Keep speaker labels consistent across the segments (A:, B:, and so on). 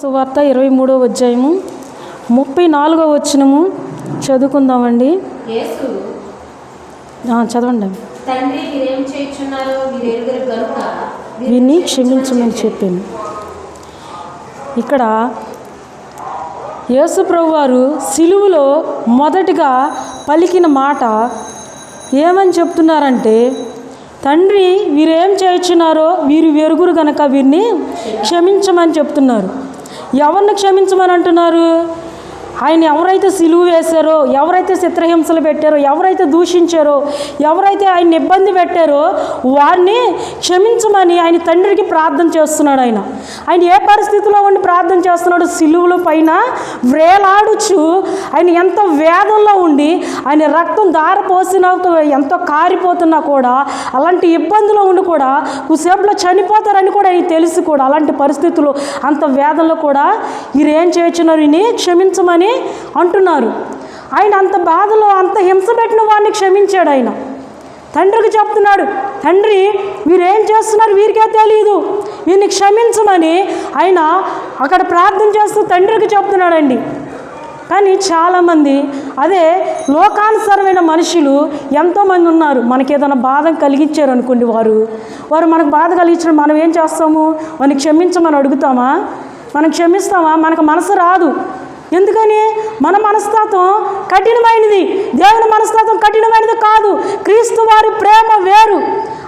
A: సువార్త ఇరవై మూడో అధ్యాయము ముప్పై నాలుగో వచ్చినము చదువుకుందామండి.
B: యేసు
A: ఆ, చదవండి.
B: తండ్రి మీరేం చేయుచున్నారో మీరు ఎరుగరు గనుక వీరు
A: వీరిని క్షమించమని చెప్పాను. ఇక్కడ యేసుప్రభు వారు సిలువులో మొదటిగా పలికిన మాట ఏమని చెప్తున్నారంటే తండ్రి వీరేం చేయుచున్నారో వీరు వెరుగురు గనక వీరిని క్షమించమని చెప్తున్నారు. ఎవరిని క్షమించమని అంటున్నారు? ఆయన ఎవరైతే సిలువు వేశారో ఎవరైతే చిత్రహింసలు పెట్టారో ఎవరైతే దూషించారో ఎవరైతే ఆయన ఇబ్బంది పెట్టారో వారిని క్షమించమని ఆయన తండ్రికి ప్రార్థన చేస్తున్నాడు ఆయన. ఆయన ఏ పరిస్థితిలో ఉండి ప్రార్థన చేస్తున్నాడు సిలువుల పైన వేలాడుచు ఆయన ఎంత వేదంలో ఉండి ఆయన రక్తం దారపోసిన ఎంతో కారిపోతున్నా కూడా అలాంటి ఇబ్బందులో ఉండి కూడా కుసేపులో చనిపోతారని కూడా ఆయన తెలుసు కూడా అలాంటి పరిస్థితులు అంత వేదంలో కూడా వీరేం చేస్తున్నారు ఈయన్ని క్షమించమని అని అంటున్నారు. ఆయన అంత బాధలో అంత హింస పెట్టిన వాడిని క్షమించాడు ఆయన. తండ్రికి చెప్తున్నాడు తండ్రి వీరేం చేస్తున్నారు? వీరికే తెలియదు వీరిని క్షమించమని ఆయన అక్కడ ప్రార్థన చేస్తూ తండ్రికి చెప్తున్నాడండి. కానీ చాలామంది అదే లోకానుసరమైన మనుషులు ఎంతోమంది ఉన్నారు. మనకి ఏదైనా బాధ కలిగించారు అనుకోండి వారు. వారు మనకు బాధ కలిగించిన మనం ఏం చేస్తాము? వారిని క్షమించమని అడుగుతామా? మనం క్షమిస్తామా? మనకు మనసు రాదు. ఎందుకని? మన మనస్తత్వం కఠినమైనది. దేవుని మనస్తత్వం కఠినమైనది కాదు. క్రీస్తు వారి ప్రేమ వేరు.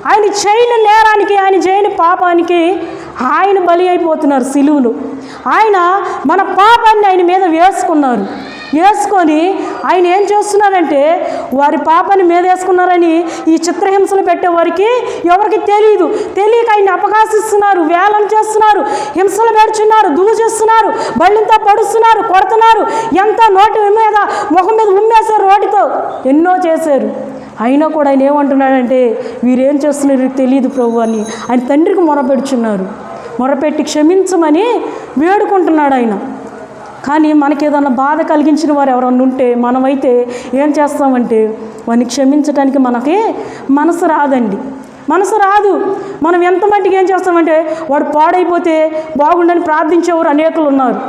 A: ఆయన చేయని నేరానికి ఆయన చేయని పాపానికి ఆయన బలి అయిపోతున్నారు సిలువులు. ఆయన మన పాపాన్ని ఆయన మీద వేసుకున్నారు. వేసుకొని ఆయన ఏం చేస్తున్నారంటే వారి పాపని మీద వేసుకున్నారని ఈ చిత్రహింసలు పెట్టేవారికి ఎవరికి తెలియదు తెలియక ఆయన్ని అపకాశిస్తున్నారు వేలం చేస్తున్నారు హింసలు పెడుచున్నారు దూషిస్తున్నారు బళ్ళంతా పడుస్తున్నారు కొడుతున్నారు. ఎంత నోటి మీద ముఖం మీద ఉమ్మేశారు రోటితో ఎన్నో చేశారు. అయినా కూడా ఆయన ఏమంటున్నాడంటే వీరేం చేస్తున్నారు? తెలియదు ప్రభు అని. ఆయన తండ్రికి మొరపెడుచున్నారు. మొరపెట్టి క్షమించమని వేడుకుంటున్నాడు ఆయన. కానీ మనకి ఏదైనా బాధ కలిగించిన వారు ఎవరన్నా ఉంటే మనమైతే ఏం చేస్తామంటే వాడిని క్షమించడానికి మనకి మనసు రాదండి. మనసు రాదు. మనం ఎంత మట్టికి ఏం చేస్తామంటే వాడు పాడైపోతే బాగుండని ప్రార్థించేవారు అనేకులు ఉన్నారు.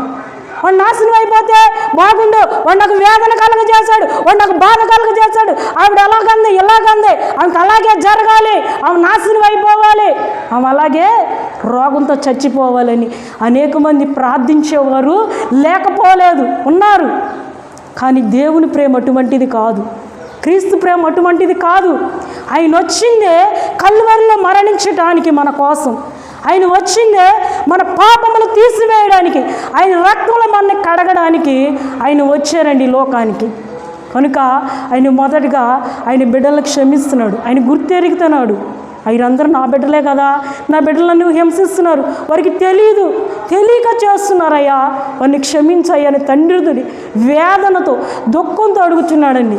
A: వాడు నాశనం అయిపోతే బాగుండు. వాడు నాకు వేదన కలగజేశాడు వాడు నాకు బాధ కలగజేశాడు ఆవిడ ఎలాగంది? ఇలాగంది. ఆమెకు అలాగే జరగాలి. ఆమె నాశనం అయిపోవాలి. ఆమె అలాగే రోగంతో చచ్చిపోవాలని అనేక మంది ప్రార్థించేవారు లేకపోలేదు. ఉన్నారు. కానీ దేవుని ప్రేమ అటువంటిది కాదు. క్రీస్తు ప్రేమ అటువంటిది కాదు. ఆయన వచ్చిందే కల్వరిలో మరణించటానికి మన కోసం. ఆయన వచ్చిందే మన పాపములు తీసివేయడానికి. ఆయన రక్తంలో మనల్ని కడగడానికి ఆయన వచ్చారండి ఈ లోకానికి. కనుక ఆయన మొదటగా ఆయన బిడ్డలకు క్షమిస్తున్నాడు. ఆయన గుర్తెరుగుతున్నాడు. వీరందరూ నా బిడ్డలే కదా. నా బిడ్డలను హింసిస్తున్నారు. వారికి తెలియదు తెలియక చేస్తున్నారయ్యా. వారిని క్షమించయ్యా అని తండ్రిదుడి వేదనతో దుఃఖంతో అడుగుతున్నాడండి.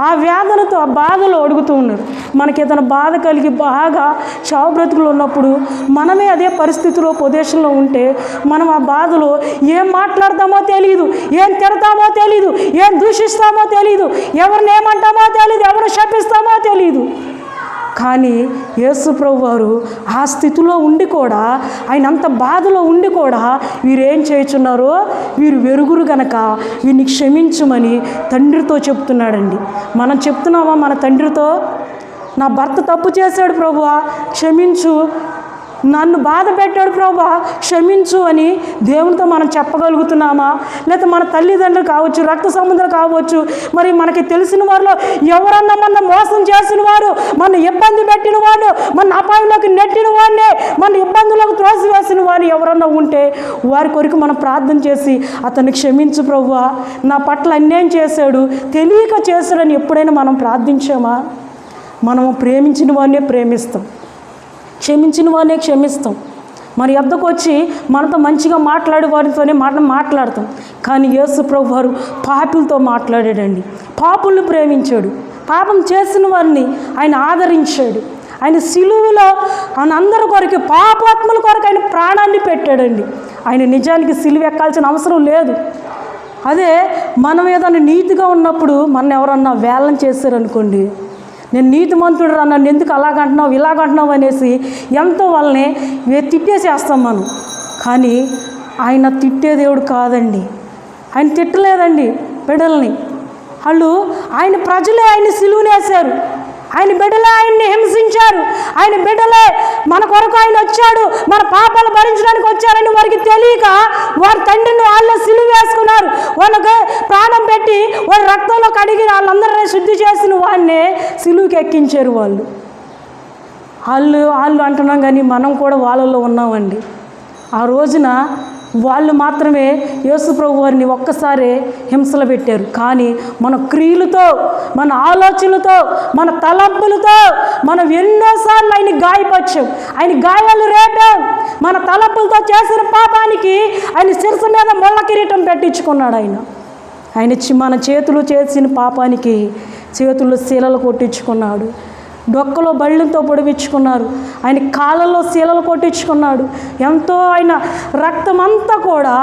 A: ఆ వ్యాధులతో ఆ బాధలో అడుగుతూ ఉన్నారు. మనకి ఏదైనా బాధ కలిగి బాగా చావు బ్రతుకులు ఉన్నప్పుడు మనమే అదే పరిస్థితిలో పొదేశంలో ఉంటే మనం ఆ బాధలో ఏం మాట్లాడతామో తెలియదు ఏం తిడతామో తెలియదు ఏం దూషిస్తామో తెలియదు ఎవరిని ఏమంటామో తెలియదు ఎవరిని శపిస్తామో తెలియదు కానీ యేసు ప్రభు వారు ఆ స్థితిలో ఉండి కూడా ఆయన అంత బాధలో ఉండి కూడా వీరేం చేయుచున్నారో వీరు వెరుగురు గనక వీరిని క్షమించమని తండ్రితో చెప్తున్నాడండి. మనం చెప్తున్నామా మన తండ్రితో? నా భర్త తప్పు చేశాడు ప్రభువా క్షమించు నన్ను బాధ పెట్టాడు ప్రభా క్షమించు అని దేవునితో మనం చెప్పగలుగుతున్నామా? లేకపోతే మన తల్లిదండ్రులు కావచ్చు రక్త సంబంధాలు కావచ్చు మరి మనకి తెలిసిన వారిలో ఎవరన్నా మన మోసం చేసిన వారు మన ఇబ్బంది పెట్టిన వాడు మన అపాయంలోకి నెట్టిన వాడినే మన ఇబ్బందులకు త్రోసివేసిన వారు ఎవరన్నా ఉంటే వారి కొరకు మనం ప్రార్థన చేసి అతన్ని క్షమించు ప్రభువా నా పట్ల అన్యాయం చేశాడు తెలియక చేశాడని ఎప్పుడైనా మనం ప్రార్థించామా? మనము ప్రేమించిన వారినే ప్రేమిస్తాం. క్షమించిన వారినే క్షమిస్తాం. మన ఎద్దకు వచ్చి మనతో మంచిగా మాట్లాడే వారితోనే మనం మాట్లాడతాం. కానీ యేసు ప్రభు వారు పాపులతో మాట్లాడాడండి. పాపుల్ని ప్రేమించాడు. పాపం చేసిన వారిని ఆయన ఆదరించాడు. ఆయన సిలువులో ఆయన అందరి కొరకు పాపాత్మల కొరకు ఆయన ప్రాణాన్ని పెట్టాడండి. ఆయన నిజానికి సిలువ ఎక్కాల్సిన అవసరం లేదు. అదే మనం ఏదైనా నీతిగా ఉన్నప్పుడు మన ఎవరన్నా వేలం చేశారనుకోండి నేను నీతిమంతుడు రా నన్ను ఎందుకు అలాగంటున్నావు ఇలాగంటున్నావు అనేసి ఎంతో వాళ్ళని తిట్టేసేస్తాం మనం. కానీ ఆయన తిట్టే దేవుడు కాదండి. ఆయన తిట్టలేదండి బిడ్డల్ని. వాళ్ళు ఆయన ప్రజలే ఆయన సిలువునేశారు. ఆయన బిడ్డలే ఆయన్ని హింసించారు. ఆయన బిడ్డలే మన కొరకు ఆయన వచ్చాడు. మన పాపాలు భరించడానికి వచ్చారని వారికి తెలియక వారి తండ్రిని వాళ్ళు సిలువ వేసుకున్నారు. వాళ్ళకి ప్రాణం పెట్టి వాళ్ళ రక్తంలో కడిగి వాళ్ళందరినీ శుద్ధి చేసిన వాడిని సిలువుకి ఎక్కించారు వాళ్ళు. వాళ్ళు వాళ్ళు అంటున్నాం కానీ మనం కూడా వాళ్ళల్లో ఉన్నామండి. ఆ రోజున వాళ్ళు మాత్రమే యేసుప్రభు వారిని ఒక్కసారి హింసలు పెట్టారు. కానీ మన క్రియలతో మన ఆలోచనలతో మన తలంపులతో మనం ఎన్నోసార్లు ఆయన గాయపరిచాం. ఆయన గాయాలు రేపాం. మన తలంపులతో చేసిన పాపానికి ఆయన శిరస మీద ముళ్ళ కిరీటం పెట్టించుకున్నాడు ఆయన. ఆయన చి- మన చేతులు చేసిన పాపానికి చేతుల్లో శీలలు కొట్టించుకున్నాడు. డొక్కలో బళ్ళతో పొడిపించుకున్నారు ఆయన కాళ్ళలో శీలలు కొట్టించుకున్నాడు. ఎంతో ఆయన రక్తం అంతా కూడా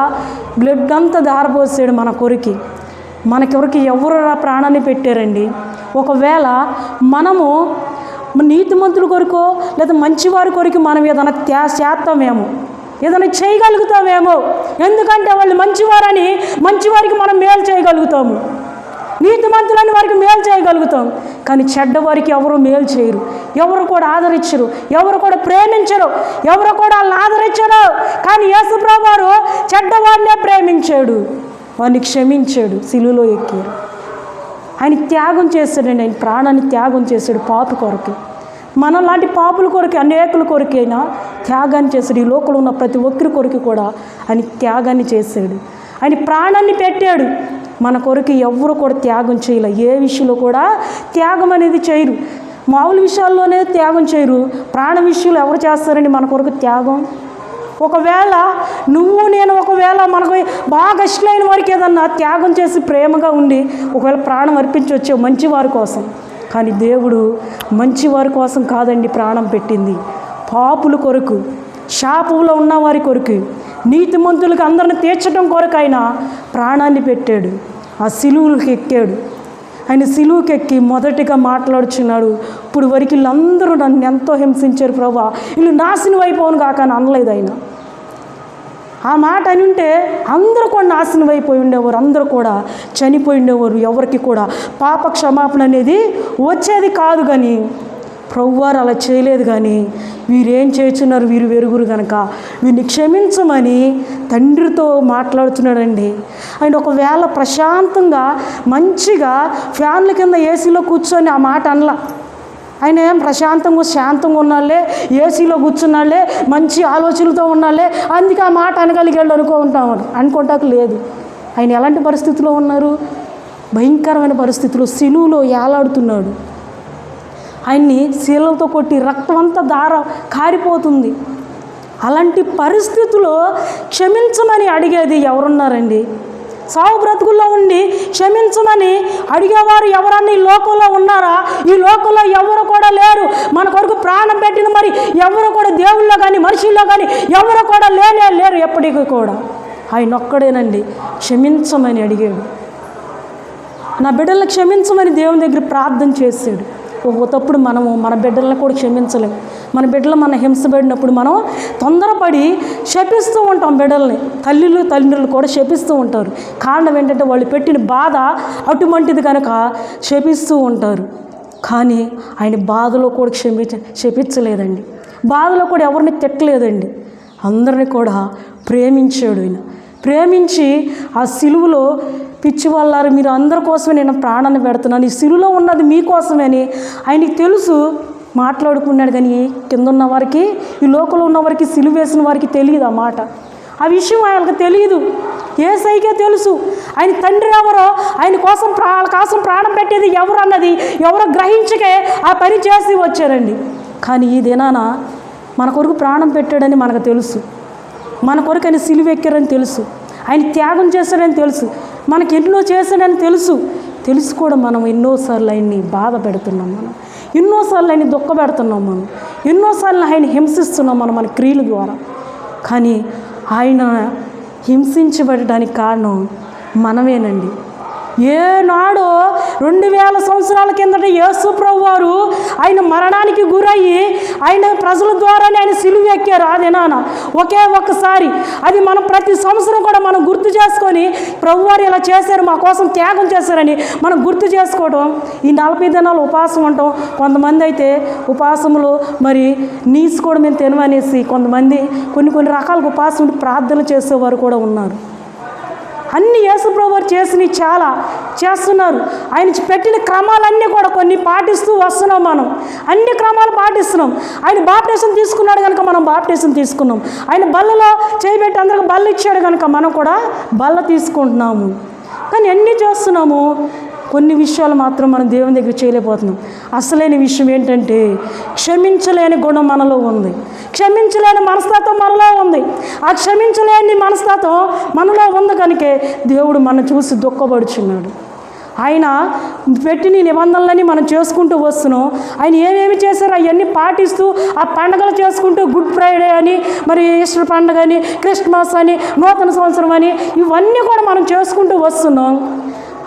A: బ్లడ్ అంతా దారపోసాడు మన కొరికి. మనకెవరికి ఎవరు ప్రాణాన్ని పెట్టారండి? ఒకవేళ మనము నీతిమంతుల కొరకు లేదా మంచివారి కొరకు మనం ఏదైనా త్యా చేస్తామేమో ఏదైనా చేయగలుగుతామేమో. ఎందుకంటే వాళ్ళు మంచివారని మంచివారికి మనం మేలు చేయగలుగుతాము. నీతిమంతులని వారికి మేలు చేయగలుగుతాం. కానీ చెడ్డవారికి ఎవరు మేలు చేయరు. ఎవరు కూడా ఆదరించరు. ఎవరు కూడా ప్రేమించరు. ఎవరు కూడా వాళ్ళని ఆదరించరు. కానీ యేసుప్రభు వారు చెడ్డవారినే ప్రేమించాడు. వారిని క్షమించాడు. సిలువలో ఎక్కారు. ఆయన త్యాగం చేశాడండి. ఆయన ప్రాణాన్ని త్యాగం చేశాడు పాపి కొరకు. మనం లాంటి పాపుల కొరకు అనేకుల కొరకైనా త్యాగాన్ని చేశాడు. ఈ లోకంలో ఉన్న ప్రతి ఒక్కరి కొరకు కూడా ఆయన త్యాగాన్ని చేశాడు. ఆయన ప్రాణాన్ని పెట్టాడు. మన కొరకు ఎవరు కూడా త్యాగం చేయలే. ఏ విషయంలో కూడా త్యాగం అనేది చేయరు. మామూలు విషయాల్లోనే త్యాగం చేయరు. ప్రాణ విషయంలో ఎవరు చేస్తారండి మన కొరకు త్యాగం? ఒకవేళ నువ్వు నేను ఒకవేళ మనకు బాగా ఇష్టమైన వారికి ఏదన్నా త్యాగం చేసి ప్రేమగా ఉండి ఒకవేళ ప్రాణం అర్పించవచ్చు మంచి వారి కోసం. కానీ దేవుడు మంచి వారి కోసం కాదండి ప్రాణం పెట్టింది. పాపుల కొరకు షాపులో ఉన్న వారి కొరకు నీతిమంతులకు అందరిని తీర్చడం కొరకు ఆయన ప్రాణాన్ని పెట్టాడు. ఆ సిలువులకు ఎక్కాడు. ఆయన సిలువుకి ఎక్కి మొదటిగా మాట్లాడుచున్నాడు. ఇప్పుడు వరకు వీళ్ళందరూ నన్ను ఎంతో హింసించారు ప్రభా. వీళ్ళు నాశనం అయిపోను కాక అని అనలేదు ఆయన. ఆ మాట అని ఉంటే అందరూ కూడా నాశనం అయిపోయి ఉండేవారు. అందరూ కూడా చనిపోయి ఉండేవారు. ఎవరికి కూడా పాప క్షమాపణ అనేది వచ్చేది కాదు కానీ ప్రభువారు అలా చేయలేదు కానీ వీరేం చేస్తున్నారు? వీరు వెరుగురు కనుక వీరిని క్షమించమని తండ్రితో మాట్లాడుతున్నాడండి. ఆయన ఒకవేళ ప్రశాంతంగా మంచిగా ఫ్యాన్ల కింద ఏసీలో కూర్చొని ఆ మాట అనలా. ఆయన ఏం ప్రశాంతంగా శాంతంగా ఉన్నాళ్ళే ఏసీలో కూర్చున్నాళ్ళే మంచి ఆలోచనలతో ఉన్నాళ్ళే అందుకే ఆ మాట అనగలిగాడు అనుకుంటాం అనుకుంటాకు లేదు. ఆయన ఎలాంటి పరిస్థితిలో ఉన్నారు? భయంకరమైన పరిస్థితిలో సిలువులో ఏలాడుతున్నాడు. ఆయన్ని శీలలతో కొట్టి రక్తం అంతా దార కారిపోతుంది. అలాంటి పరిస్థితుల్లో క్షమించమని అడిగేది ఎవరున్నారండి? సావు బ్రతుకుల్లో ఉండి క్షమించమని అడిగేవారు ఎవరన్నా ఈ లోకంలో ఉన్నారా? ఈ లోకంలో ఎవరు కూడా లేరు. మన కొరకు ప్రాణం పెట్టిన మరి ఎవరు కూడా దేవుళ్ళో కానీ మనుషుల్లో కానీ ఎవరు కూడా లేనే లేరు ఎప్పటికీ కూడా. ఆయన ఒక్కడేనండి. క్షమించమని అడిగాడు. నా బిడ్డలను క్షమించమని దేవుని దగ్గర ప్రార్థన చేశాడు. ఒకప్పుడు మనము మన బిడ్డలను కూడా క్షమించలేం. మన బిడ్డలు మన హింసపడినప్పుడు మనం తొందరపడి శపిస్తూ ఉంటాం బిడ్డల్ని. తల్లులు తల్లిదండ్రులు కూడా శపిస్తూ ఉంటారు. కారణం ఏంటంటే వాళ్ళు పెట్టిన బాధ అటువంటిది కనుక శపిస్తూ ఉంటారు. కానీ ఆయన బాధలో కూడా క్షమించ శపించలేదండి. బాధలో కూడా ఎవరిని తిట్టలేదండి. అందరిని కూడా ప్రేమించాడు ఆయన ప్రేమించి ఆ సిలువలో పిచ్చి వాళ్ళారు మీరు అందరి కోసమే నేను ప్రాణాన్ని పెడుతున్నాను ఈ సిలువలో ఉన్నది మీకోసమే అని ఆయనకి తెలుసు మాట్లాడుకున్నాడు కానీ కింద ఉన్న వారికి ఈ లోకంలో ఉన్న వారికి సిలువ వేసిన వారికి తెలియదు ఆ మాట. ఆ విషయం ఆయనకు తెలియదు ఏసైకే తెలుసు. ఆయన తండ్రి ఎవరో ఆయన కోసం ప్రా వాళ్ళ కోసం ప్రాణం పెట్టేది ఎవరు అన్నది ఎవరో గ్రహించకే ఆ పని చేసి వచ్చారండి. కానీ ఈ దినాన మన కొరకు ప్రాణం పెట్టాడని మనకు తెలుసు. మన కొరకు ఆయన సిలువెక్కారని తెలుసు. ఆయన త్యాగం చేశాడని తెలుసు. మనకి ఎన్నో చేశాడని తెలుసు. తెలుసు కూడా మనం ఎన్నోసార్లు ఆయన్ని బాధ పెడుతున్నాం మనం. ఎన్నోసార్లు ఆయన దుఃఖ పెడుతున్నాం మనం. ఎన్నోసార్లు ఆయన హింసిస్తున్నాం మనం మన క్రియల ద్వారా. కానీ ఆయన హింసించబడడానికి కారణం మనమేనండి. ఏనాడో రెండు వేల సంవత్సరాల కిందట యేసు ప్రభు వారు ఆయన మరణానికి గురయ్యి ఆయన ప్రజల ద్వారానే ఆయన సిలువ ఎక్కారు. అదేనాన ఒకే ఒక్కసారి. అది మనం ప్రతి సంవత్సరం కూడా మనం గుర్తు చేసుకొని ప్రభువారు ఇలా చేశారు మా కోసం త్యాగం చేశారని మనం గుర్తు చేసుకోవడం ఈ నలభై దినాలు ఉపాసం ఉండటం కొంతమంది అయితే ఉపాసములు మరి నీసు కూడా మేము తినమనేసి కొంతమంది కొన్ని కొన్ని రకాల ఉపాసం ప్రార్థన చేసేవారు కూడా ఉన్నారు. అన్ని యేసుప్రభు చేసినవి చాలా చేస్తున్నారు. ఆయన పెట్టిన క్రమాలన్నీ కూడా కొన్ని పాటిస్తూ వస్తున్నాం మనం. అన్ని క్రమాలు పాటిస్తున్నాం. ఆయన బాప్టేషన్ తీసుకున్నాడు కనుక మనం బాప్టేషన్ తీసుకున్నాం. ఆయన బల్లలో చేయబెట్టి అందరికి బల్ల ఇచ్చాడు కనుక మనం కూడా బల్ల తీసుకుంటున్నాము. కానీ ఎన్ని చేస్తున్నాము? కొన్ని విషయాలు మాత్రం మనం దేవుని దగ్గర చేయలేకపోతున్నాం. అసలైన విషయం ఏంటంటే క్షమించలేని గుణం మనలో ఉంది. క్షమించలేని మనస్తత్వం మనలో ఉంది. ఆ క్షమించలేని మనస్తత్వం మనలో ఉంది కనుకే దేవుడు మనం చూసి దుఃఖపడుచున్నాడు. ఆయన పెట్టిన నిబంధనలని మనం చేసుకుంటూ వస్తున్నాం. ఆయన ఏమేమి చేశారో అవన్నీ పాటిస్తూ ఆ పండగలు చేసుకుంటూ గుడ్ ఫ్రైడే అని మరి ఈస్టర్ పండుగ అని క్రిస్మస్ అని నూతన సంవత్సరం అని ఇవన్నీ కూడా మనం చేసుకుంటూ వస్తున్నాం.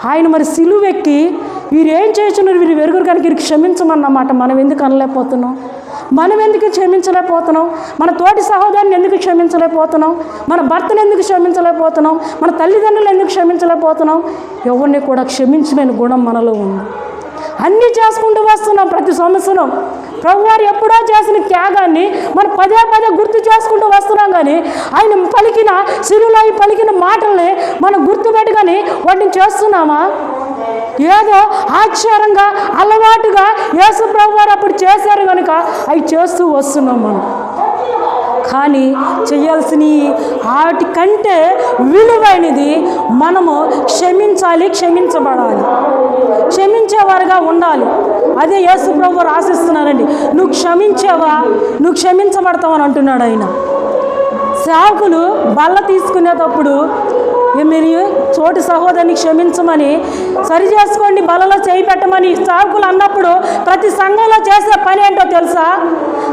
A: ఆయన మరి సిలువెక్కి వీరు ఏం చేస్తున్నారు? వీరు వెరుగురు కనుక వీరికి క్షమించమన్నమాట మనం ఎందుకు అనలేకపోతున్నాం? మనం ఎందుకు క్షమించలేకపోతున్నాం? మన తోటి సహోదరుని ఎందుకు క్షమించలేకపోతున్నాం? మన భర్తను ఎందుకు క్షమించలేకపోతున్నాం? మన తల్లిదండ్రులు ఎందుకు క్షమించలేకపోతున్నాం? ఎవరిని కూడా క్షమించలేని గుణం మనలో ఉంది. అన్నీ చేసుకుంటూ వస్తున్నాం ప్రతి సంవత్సరం. ప్రభువారు ఎప్పుడో చేసిన త్యాగాన్ని మనం పదే పదే గుర్తు చేసుకుంటూ వస్తున్నాం కానీ ఆయన పలికిన సిరులో పలికిన మాటల్ని మనం గుర్తుపెట్టుకొని వాటిని చేస్తున్నామా? ఏదో ఆశ్చర్యంగా అలవాటుగా యేసు ప్రభువారు అప్పుడు చేశారు కనుక అవి చేస్తూ వస్తున్నాం మనం. కానీ చేయాల్సిన వాటి కంటే విలువైనది మనము క్షమించాలి క్షమించబడాలి. క్షమించేవారుగా ఉండాలి. అదే యేసు ప్రభు ఆశిస్తున్నారండి నువ్వు క్షమించావా? నువ్వు క్షమించబడతావు? అని అంటున్నాడు ఆయన. సేవకులు బల్ల తీసుకునేటప్పుడు మీరు చోటి సహోదరిని క్షమించమని సరి చేసుకోండి బలలో చేయి పెట్టమని సేవకులు అన్నప్పుడు ప్రతి సంఘంలో చేసే పని ఏంటో తెలుసా?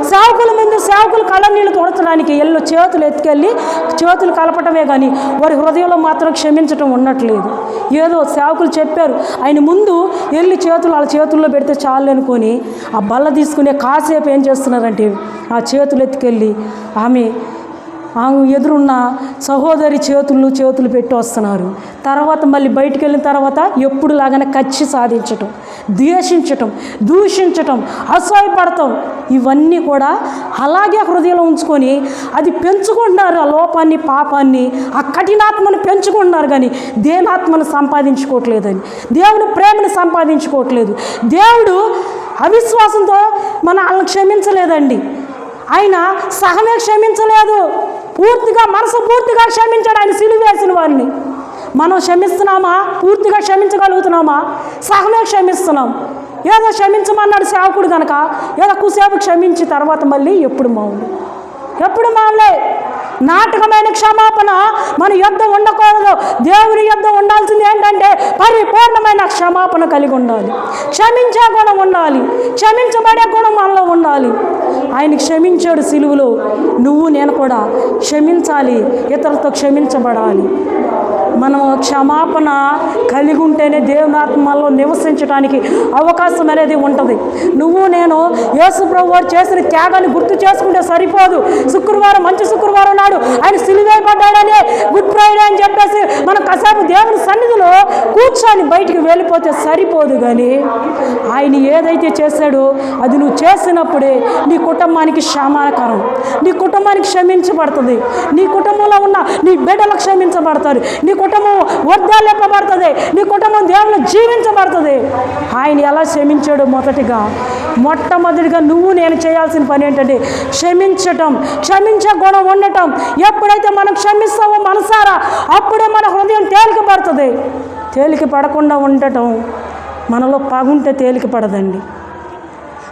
A: సేవకుల ముందు సేవకులు కళ్ళ నీళ్ళు తుడచడానికి ఎల్లు చేతులు ఎత్తుకెళ్ళి చేతులు కలపటమే కానీ వారి హృదయంలో మాత్రం క్షమించటం ఉండట్లేదు. ఏదో సేవకులు చెప్పారు. ఆయన ముందు వెళ్ళి చేతులు వాళ్ళ చేతుల్లో పెడితే చాలు అనుకొని ఆ బల్ల తీసుకునే కాసేపు ఏం చేస్తున్నారంటే ఆ చేతులు ఎత్తుకెళ్ళి ఆమె ఆమె ఎదురున్న సహోదరి చేతులు చేతులు పెట్టి వస్తున్నారు. తర్వాత మళ్ళీ బయటికి వెళ్ళిన తర్వాత ఎప్పుడు లాగానే కచ్చి సాధించటం ద్వేషించటం దూషించటం అసహ్యపడటం ఇవన్నీ కూడా అలాగే హృదయంలో ఉంచుకొని అది పెంచుకుంటున్నారు ఆ లోపాన్ని పాపాన్ని ఆ కఠినాత్మను పెంచుకుంటున్నారు కానీ దేనాత్మను సంపాదించుకోవట్లేదని దేవుని ప్రేమను సంపాదించుకోవట్లేదు. దేవుడు అవిశ్వాసంతో మన వాళ్ళని క్షమించలేదండి. ఆయన సహమే క్షమించలేదు. పూర్తిగా మనసు పూర్తిగా క్షమించాడు ఆయన సిలువ వేసిన వారిని. మనం క్షమిస్తున్నామా? పూర్తిగా క్షమించగలుగుతున్నామా? సహమే క్షమిస్తున్నాం. ఏదో క్షమించమన్నాడు సేవకుడు కనుక ఏదో కుసేపు క్షమించి తర్వాత మళ్ళీ ఎప్పుడు మామూలు ఎప్పుడు మామూలే నాటకమైన క్షమాపణ మన యుద్ధ ఉండకూడదు. దేవుని యుద్ధ ఉండాల్సింది ఏంటంటే పరిపూర్ణమైన క్షమాపణ కలిగి ఉండాలి. క్షమించే గుణం ఉండాలి. క్షమించబడే గుణం మనలో ఉండాలి. ఆయన క్షమించాడు సిలువులో. నువ్వు నేను కూడా క్షమించాలి. ఇతరులతో క్షమించబడాలి. మనం క్షమాపణ కలిగి ఉంటేనే దేవునాత్మలో నివసించడానికి అవకాశం అనేది ఉంటుంది. నువ్వు నేను యేసు ప్రభు వారు చేసిన త్యాగాన్ని గుర్తు చేసుకుంటే సరిపోదు. శుక్రవారం మంచి శుక్రవారం నాడు ఆయన సిలువేయబడ్డాడని గుడ్ ఫ్రైడే అని చెప్పేసి మనం కాసేపు దేవుని సన్నిధిలో కూర్చొని బయటికి వెళ్ళిపోతే సరిపోదు కానీ ఆయన ఏదైతే చేశాడో అది నువ్వు చేసినప్పుడే నీ కుటుంబానికి క్షమాకరం నీ కుటుంబానికి క్షమించబడుతుంది. నీ కుటుంబంలో ఉన్న నీ బిడ్డలు క్షమించబడతారు. నీ కుటుంబం వర్ధాలింపబడుతుంది. నీ కుటుంబం దేవుని జీవించబడుతుంది. ఆయన ఎలా క్షమించాడు మొదటిగా? మొట్టమొదటిగా నువ్వు నేను చేయాల్సిన పని ఏంటంటే క్షమించటం క్షమించే గుణం ఉండటం. ఎప్పుడైతే మనం క్షమిస్తామో మనసారా అప్పుడే మన హృదయం తేలిక పడుతుంది. తేలిక పడకుండా ఉండటం మనలో పగుంటే తేలిక పడదండి.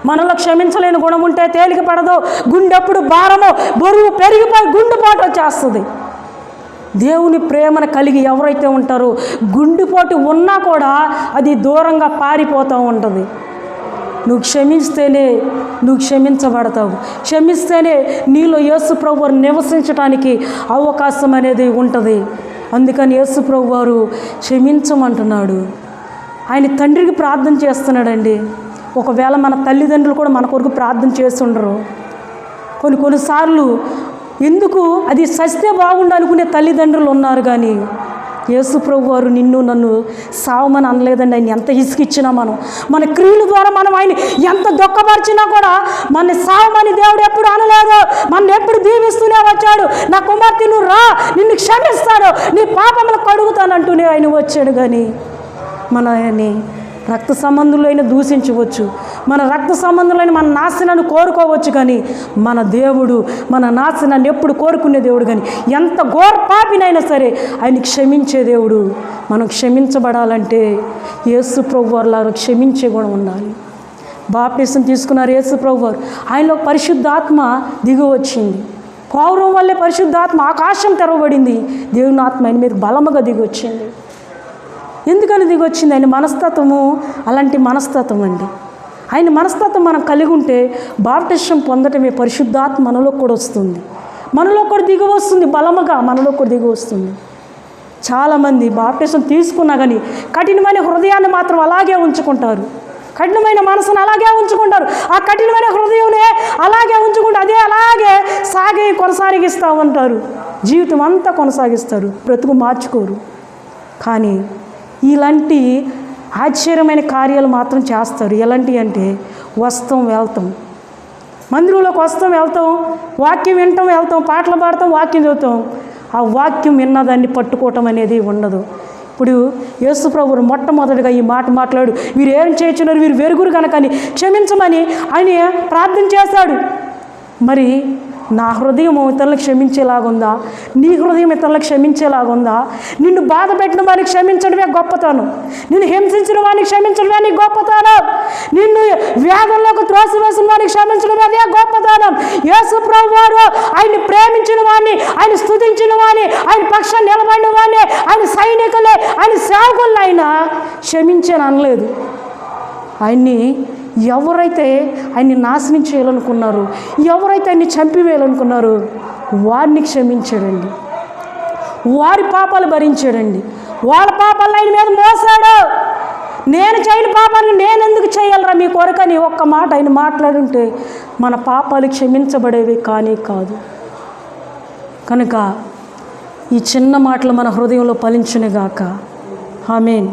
A: మనలో క్షమించలేని గుణం ఉంటే తేలిక పడదు. గుండెప్పుడు భారము బరువు పెరిగిపోయి గుండెపాటు వచ్చేస్తుంది. దేవుని ప్రేమను కలిగి ఎవరైతే ఉంటారో గుండెపోటు ఉన్నా కూడా అది దూరంగా పారిపోతూ ఉంటుంది. నువ్వు క్షమిస్తేనే నువ్వు క్షమించబడతావు. క్షమిస్తేనే నీలో యేసుప్రభు నివసించడానికి అవకాశం అనేది ఉంటుంది. అందుకని యేసుప్రభు వారు క్షమించమంటున్నాడు. ఆయన తండ్రికి ప్రార్థన చేస్తున్నాడండి. ఒకవేళ మన తల్లిదండ్రులు కూడా మన కొరకు ప్రార్థన చేస్తుండరు. కొన్ని కొన్నిసార్లు ఎందుకు? అది సస్తే బాగుండు అనుకునే తల్లిదండ్రులు ఉన్నారు కానీ యేసుప్రభు వారు నిన్ను నన్ను సావమని అనలేదండి. ఆయన ఎంత ఇసుకిచ్చినా మనం. మన క్రియల ద్వారా మనం ఆయన ఎంత దుఃఖపరిచినా కూడా మన సావమని దేవుడు ఎప్పుడు అనలేదు. మన ఎప్పుడు దీవిస్తూనే వచ్చాడు. నా కుమార్తె నువ్వు రా నిన్ను క్షమిస్తాడు నీ పాపములు కడుగుతానంటూనే ఆయన వచ్చాడు కానీ మనని రక్త సంబంధులైన దూషించవచ్చు. మన రక్త సంబంధులైన మన నాశనాన్ని కోరుకోవచ్చు కానీ మన దేవుడు మన నాశనాన్ని ఎప్పుడు కోరుకునే దేవుడు కానీ ఎంత ఘోర పాపినైనా సరే ఆయన క్షమించే దేవుడు. మనం క్షమించబడాలంటే యేసు ప్రభు వారు క్షమించే గుణం ఉండాలి. బాప్టిసం తీసుకున్నారు యేసు ప్రభు వారు ఆయనలో పరిశుద్ధాత్మ దిగువచ్చింది పౌరం వల్లే పరిశుద్ధాత్మ ఆకాశం తెరవబడింది. దేవుని ఆత్మ ఆయన మీద బలముగా దిగి వచ్చింది. ఎందుకని దిగి వచ్చింది ఆయన మనస్తత్వము అలాంటి మనస్తత్వం అండి. ఆయన మనస్తత్వం మనం కలిగి ఉంటే బాప్టిష్టం పొందటమే పరిశుద్ధాత్మ మనలో కూడా వస్తుంది. మనలో కూడా దిగి వస్తుంది బలముగా మనలో కూడా దిగి వస్తుంది. చాలామంది బాప్టిజం తీసుకున్నా కానీ కఠినమైన హృదయాన్ని మాత్రం అలాగే ఉంచుకుంటారు. కఠినమైన మనసును అలాగే ఉంచుకుంటారు. ఆ కఠినమైన హృదయంనే అలాగే ఉంచుకుంటారు అదే అలాగే సాగి కొనసాగిస్తూ ఉంటారు జీవితం అంతా కొనసాగిస్తారు. బ్రతుకు మార్చుకోరు. కానీ ఇలాంటి ఆశ్చర్యమైన కార్యాలు మాత్రం చేస్తారు. ఎలాంటి అంటే వస్తాం వెళ్తాం. మందిరంలోకి వస్తాం వెళ్తాం వాక్యం వింటాం వెళ్తాం పాటలు పాడతాం వాక్యం చదువుతాం. ఆ వాక్యం విన్నదాన్ని పట్టుకోవటం అనేది ఉండదు. ఇప్పుడు యేసుప్రభుడు మొట్టమొదటిగా ఈ మాట మాట్లాడు. వీరు ఏం చేస్తున్నారు వీరు వెరుగురు కనుకని క్షమించమని ఆయన ప్రార్థన చేశాడు మరి నా హృదయం ఇతరులకు క్షమించేలాగుందా? నీ హృదయం ఇతరులకు క్షమించేలాగుందా? నిన్ను బాధ పెట్టిన వారిని క్షమించడమే గొప్పతనం. నిన్ను హింసించిన వారిని క్షమించడమే నీ గొప్పతనం. నిన్ను వ్యాధుల్లోకి త్రోసివేసిన వారిని క్షమించడం అదే గొప్పతనం. యేసు ప్రభు వారు ఆయన్ని ప్రేమించిన వాడిని ఆయన స్తుతించిన వాడిని ఆయన పక్షం నిలబడిన వాడిని ఆయన సైనికులే ఆయన సేవకులను ఆయన క్షమించని అనలేదు ఆయన్ని ఎవరైతే ఆయన్ని నాశనం చేయాలనుకున్నారు ఎవరైతే ఆయన్ని చంపివేయాలనుకున్నారు వారిని క్షమించాడండి. వారి పాపాలు భరించాడండి. వాళ్ళ పాపాలను ఆయన మీద మోసాడు. నేను చేయని పాపాన్ని నేను ఎందుకు చేయాలరా మీ కొరకని ఒక్క మాట ఆయన మాట్లాడుంటే మన పాపాలు క్షమించబడేవి కానీ కాదు. కనుక ఈ చిన్న మాటలు మన హృదయంలో ఫలించునుగాక. ఆమెన్.